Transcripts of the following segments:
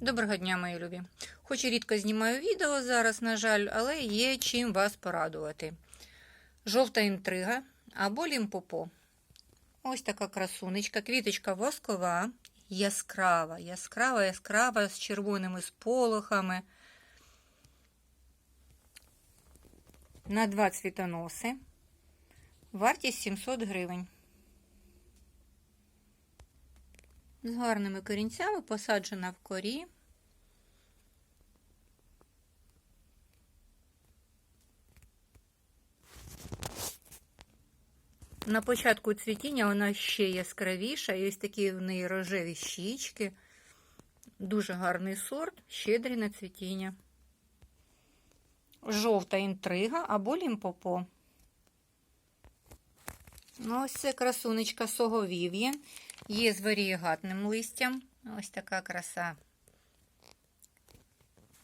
Доброго дня, мої любі. Хоч і рідко знімаю відео зараз, на жаль, але є чим вас порадувати. Жовта інтрига або лімпопо. Ось така красунечка, квіточка воскова, яскрава, яскрава, яскрава з червоними сполохами. На два цвітоноси. Вартість 700 гривень. З гарними корінцями посаджена в корі. На початку цвітіння вона ще яскравіша, і ось такі в неї рожеві щічки. Дуже гарний сорт, щедрий на цвітіння. Жовта інтрига або лімпопо. Ну, ось це красунечка соговів'є. Є з варієгатним листям. Ось така краса.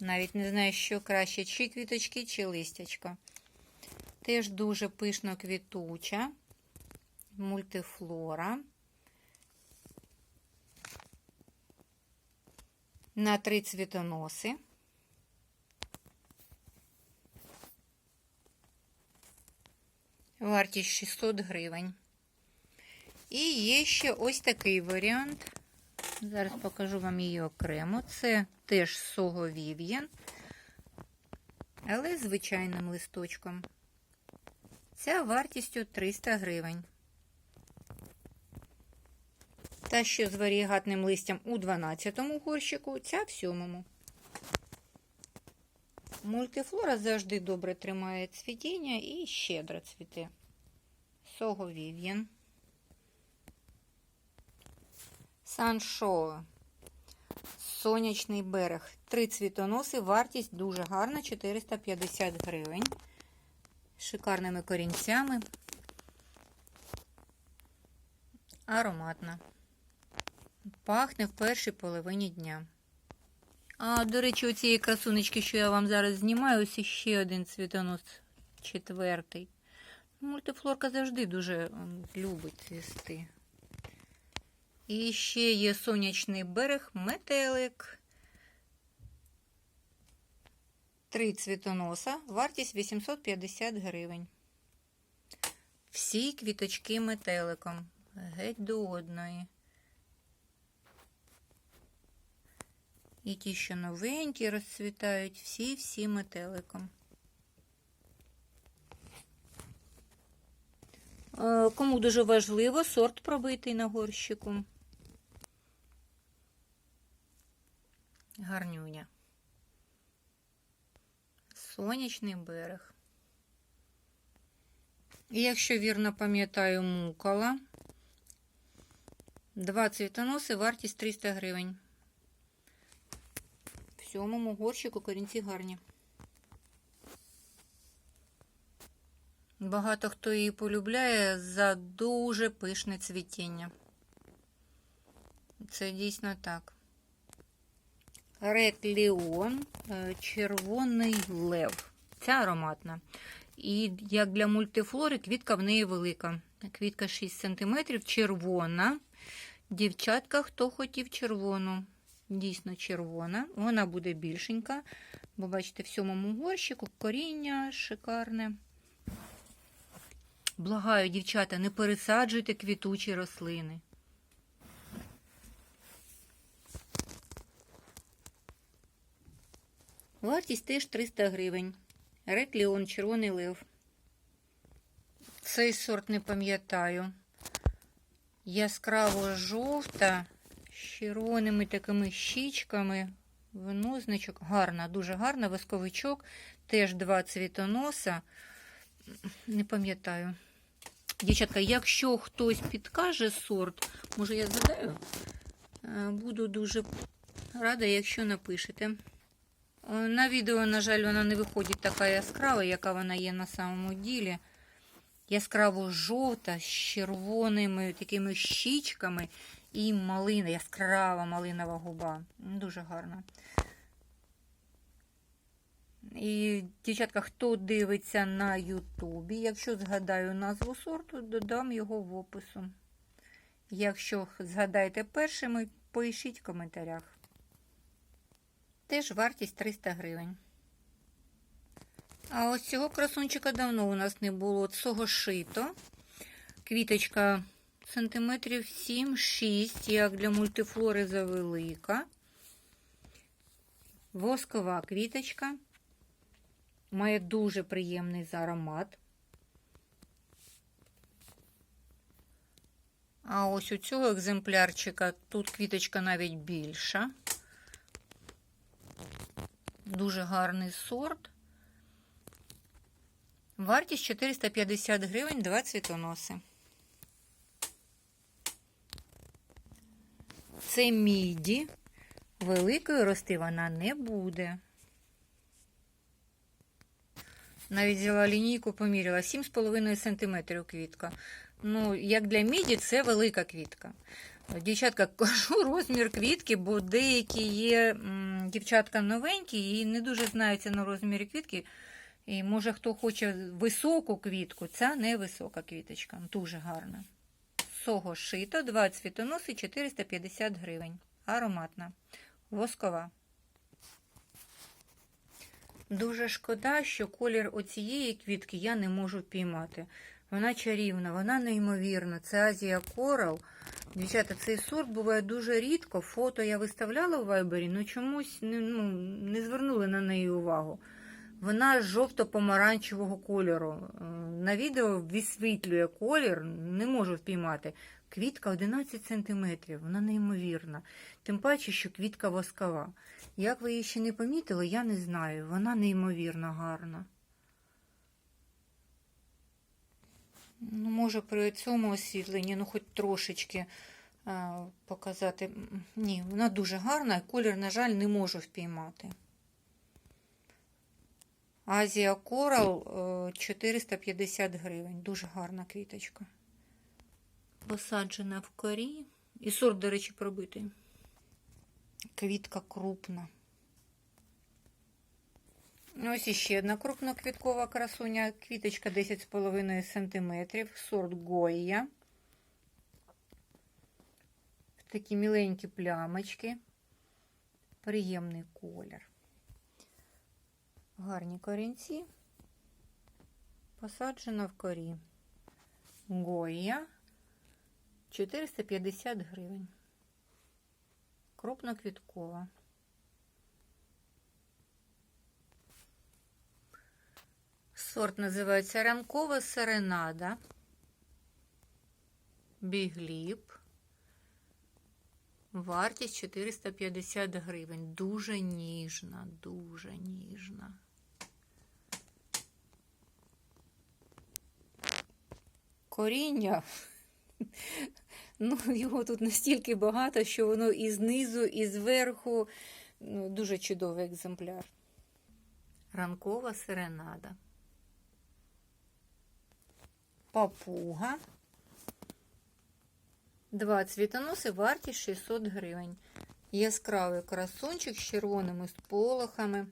Навіть не знаю, що краще, чи квіточки, чи листячко. Теж дуже пишно квітуча, мультифлора. На три цвітоноси. Вартість 600 гривень. І є ще ось такий варіант. Зараз покажу вам її окремо. Це теж Сого Вів'єн, але звичайним листочком. Ця вартістю 300 гривень. Та що з варієгатним листям у 12-му горщику, ця в 7-му. Мультифлора завжди добре тримає цвітіння і щедро цвіте. Сого Вів'єн. Саншоу. Сонячний берег. Три цвітоноси. Вартість дуже гарна. 450 гривень. Шикарними корінцями. Ароматна. Пахне в першій половині дня. А, до речі, у цієї красунечки, що я вам зараз знімаю, ось ще один цвітонос четвертий. Мультифлорка завжди дуже любить цвісти. І ще є сонячний берег, метелик. Три цвітоноса, вартість 850 гривень. Всі квіточки метеликом. Геть до одної. І ті, що новенькі, розцвітають, всі-всі метеликом. Кому дуже важливо, сорт пробитий на горщику. Гарнюня. Сонячний берег. І якщо вірно пам'ятаю, мукола. Два цвітоноси, вартість 300 гривень. Сьомому горщику корінці гарні. Багато хто її полюбляє за дуже пишне цвітіння. Це дійсно так. Ред Леон, червоний лев. Ця ароматна. І як для мультифлори, квітка в неї велика. Квітка 6 см, червона. Дівчатка, хто хотів червону. Дійсно червона. Вона буде більшенька. Бо, бачите, в сьомому горщику коріння шикарне. Благаю, дівчата, не пересаджуйте квітучі рослини. Вартість теж 300 гривень. Ред Леон, червоний лев. Цей сорт не пам'ятаю. Яскраво жовта, червоними такими щічками. Винозначок. Гарна, дуже гарна, восковичок. Теж два цвітоноса. Не пам'ятаю. Дівчатка, якщо хтось підкаже сорт, може я згадаю, буду дуже рада, якщо напишете. На відео, на жаль, вона не виходить така яскрава, яка вона є на самому ділі. Яскраво жовта з червоними такими щічками і малина, яскрава малинова губа. Дуже гарна. І, дівчатка, хто дивиться на Ютубі, якщо згадаю назву сорту, додам його в опису. Якщо згадаєте першими, пишіть в коментарях. Теж вартість 300 гривень. А ось цього красунчика давно у нас не було. Цього шито. Квіточка сантиметрів 7-6, як для мультифлори завелика. Воскова квіточка. Має дуже приємний аромат. А ось у цього екземплярчика тут квіточка навіть більша. Дуже гарний сорт. Вартість 450 гривень, два цвітоноси. Це міді. Великою рости вона не буде. Навіть взяла лінійку, поміряла 7,5 см квітка. Ну, як для міді, це велика квітка. Дівчатка, кажу розмір квітки, бо деякі є дівчатка новенькі і не дуже знаються на розмірі квітки. І може хто хоче високу квітку, ця не висока квіточка, дуже гарна. Сого шито, 2 цвітоноси, 450 гривень. Ароматна, воскова. Дуже шкода, що колір оцієї квітки я не можу впіймати. Вона чарівна, вона неймовірна. Це Азія Корал. Дівчата, цей сорт буває дуже рідко. Фото я виставляла в вайбері, але чомусь не, ну, не звернули на неї увагу. Вона жовто-помаранчевого кольору. Е, На відео висвітлює колір, не можу впіймати. Квітка 11 см, вона неймовірна. Тим паче, що квітка воскова. Як ви її ще не помітили, я не знаю. Вона неймовірно гарна. Ну, може, при цьому освітленні, ну, хоч трошечки а, показати. Ні, вона дуже гарна, колір, на жаль, не можу впіймати. Азія Корал е, 450 гривень. Дуже гарна квіточка. Посаджена в корі. І сорт, до речі, пробитий. Квітка крупна. Ось іще одна крупноквіткова красуня. Квіточка 10,5 см. Сорт Гоя. Такі міленькі плямочки. Приємний колір. Гарні корінці. Посаджена в корі. Гоя 450 гривень. Крупноквіткова. Сорт називається ранкова серенада. Бігліп. Вартість 450 гривень. Дуже ніжна, дуже ніжна. Коріння. Ну, його тут настільки багато, що воно і знизу, і зверху. Ну, дуже чудовий екземпляр. Ранкова серенада. Папуга. Два цвітоноси, вартість 600 гривень. Яскравий красунчик з червоними сполохами.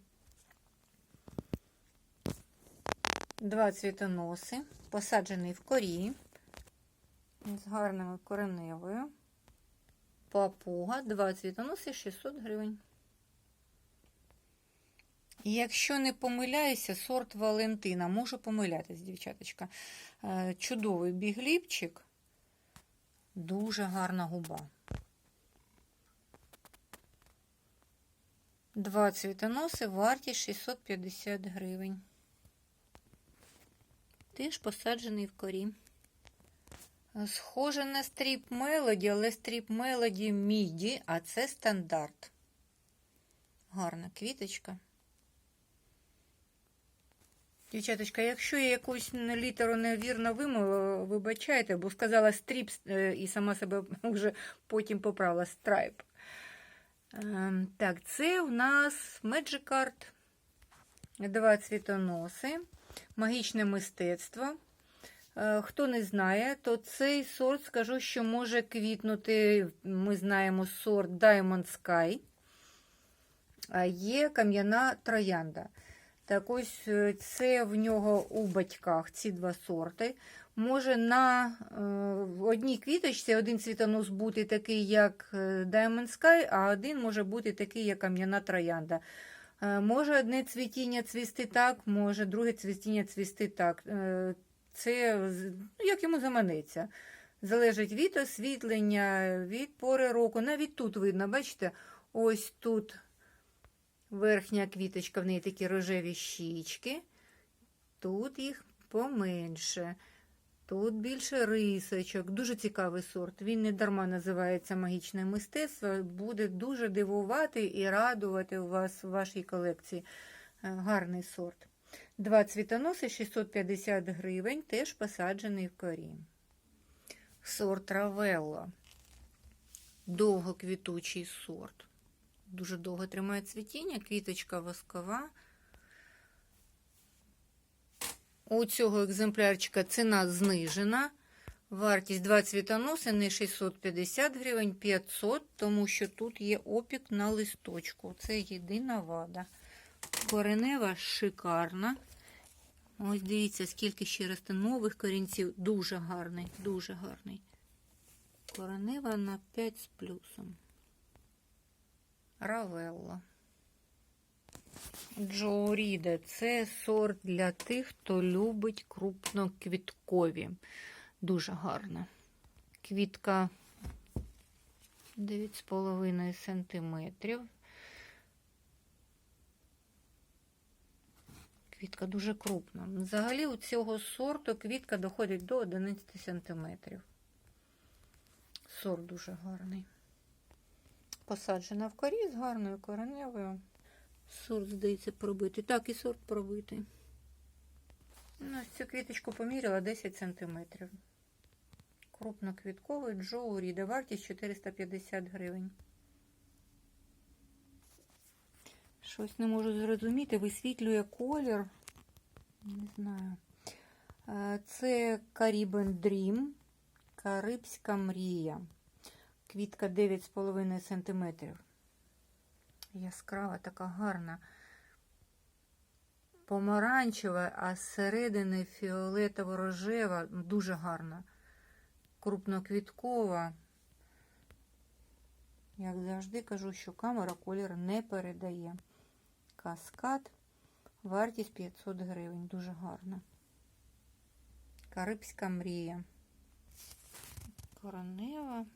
Два цвітоноси, посаджений в корі з гарною кореневою. Папуга, два цвітоноси, 600 гривень. Якщо не помиляюся, сорт Валентина, можу помилятись, дівчаточка. Е, Чудовий бігліпчик, дуже гарна губа. Два цвітоноси, вартість 650 гривень. Теж посаджений в корі. Схоже на стріп Мелоді, але стріп Мелоді міді, а це стандарт. Гарна квіточка. Дівчаточка, якщо я якусь літеру невірно вимовила, вибачайте, бо сказала стріп е, і сама себе вже потім поправила страйп. Ем, Так, це у нас Magic. Два цвітоноси, магічне мистецтво. Е, Хто не знає, то цей сорт, скажу, що може квітнути, ми знаємо сорт Diamond Sky. А Є кам'яна троянда. Так ось е, це в нього у батьках ці два сорти. Може на е, в одній квіточці один цвітонос бути такий, як Diamond Sky, а один може бути такий, як кам'яна троянда. Е, Може одне цвітіння цвісти так, може друге цвітіння цвісти так. Е, Це як йому заманеться. Залежить від освітлення, від пори року. Навіть тут видно, бачите, ось тут верхня квіточка, в неї такі рожеві щічки. Тут їх поменше. Тут більше рисочок. Дуже цікавий сорт. Він не дарма називається магічне мистецтво. Буде дуже дивувати і радувати вас у вашій колекції. Е, Гарний сорт. Два цвітоноси 650 гривень, теж посаджений в корі. Сорт Равелла. Довгоквітучий сорт. Дуже довго тримає цвітіння, квіточка воскова. У цього екземплярчика ціна знижена. Вартість 2 цвітоноси не 650 гривень, 500, тому що тут є опік на листочку. Це єдина вада. Коренева шикарна. Ось дивіться, скільки ще росте нових корінців. Дуже гарний, дуже гарний. Коренева на 5 з плюсом. Равелла. Джоуріде це сорт для тих, хто любить крупноквіткові. Дуже гарна. Квітка 9,5 сантиметрів. Квітка дуже крупна. Взагалі у цього сорту квітка доходить до 11 сантиметрів. Сорт дуже гарний. Посаджена в корі з гарною кореневою. Сорт, здається, пробитий. Так, і сорт пробитий. Ну, цю квіточку поміряла 10 сантиметрів. Крупноквітковий Джоу Ріда. Вартість 450 гривень. Щось не можу зрозуміти. Висвітлює колір. Не знаю. Е, Це Caribbean Dream. Карибська мрія. Квітка 9,5 сантиметрів. Яскрава, така гарна. Помаранчева, а зсередини фіолетово-рожева. Дуже гарна. Крупноквіткова. Як завжди кажу, що камера колір не передає. Каскад. Вартість 500 гривень. Дуже гарна. Карибська мрія. Коронева.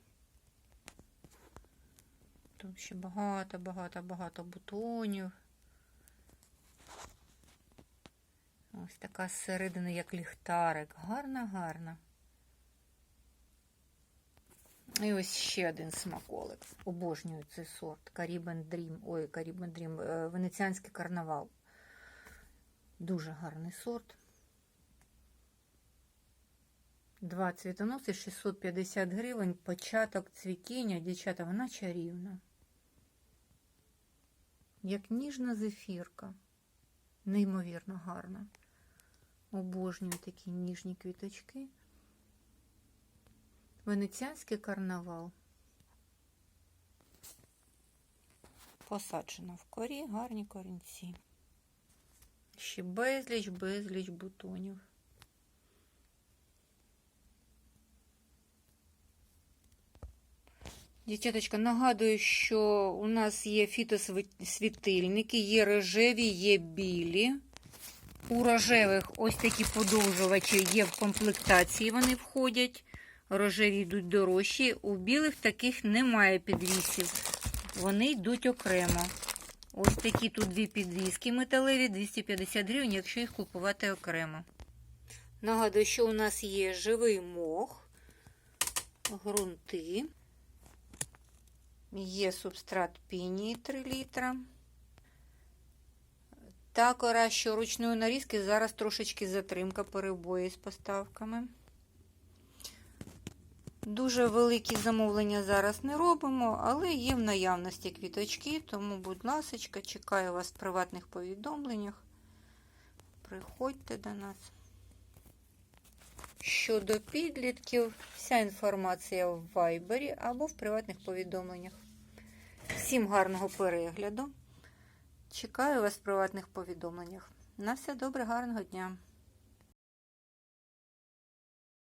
Тут ще багато, багато, багато бутонів. Ось така зсередини, як ліхтарик. Гарна, гарна. І ось ще один смаколик. Обожнюю цей сорт. Caribbean Dream. Ой, Caribbean Dream. е, Венеціанський карнавал. Дуже гарний сорт. Два цвітоноси 650 гривень. Початок цвітіння. Дівчата, вона чарівна. Як ніжна зефірка. Неймовірно гарна. Обожнюю такі ніжні квіточки. Венеціанський карнавал. Посаджено в корі, гарні корінці. Ще безліч, безліч бутонів. Дівчаточка, нагадую, що у нас є фітосвітильники, є рожеві, є білі. У рожевих ось такі подовжувачі є в комплектації, вони входять. Рожеві йдуть дорожчі. У білих таких немає підвісів. Вони йдуть окремо. Ось такі тут дві підвіски металеві, 250 гривень, якщо їх купувати окремо. Нагадую, що у нас є живий мох, ґрунти. Є субстрат пінії 3 літра. Та що ручної нарізки, зараз трошечки затримка перебої з поставками. Дуже великі замовлення зараз не робимо, але є в наявності квіточки, тому, будь ласка, чекаю вас в приватних повідомленнях. Приходьте до нас. Щодо підлітків, вся інформація в вайбері або в приватних повідомленнях. Всім гарного перегляду. Чекаю вас в приватних повідомленнях. На все добре, гарного дня.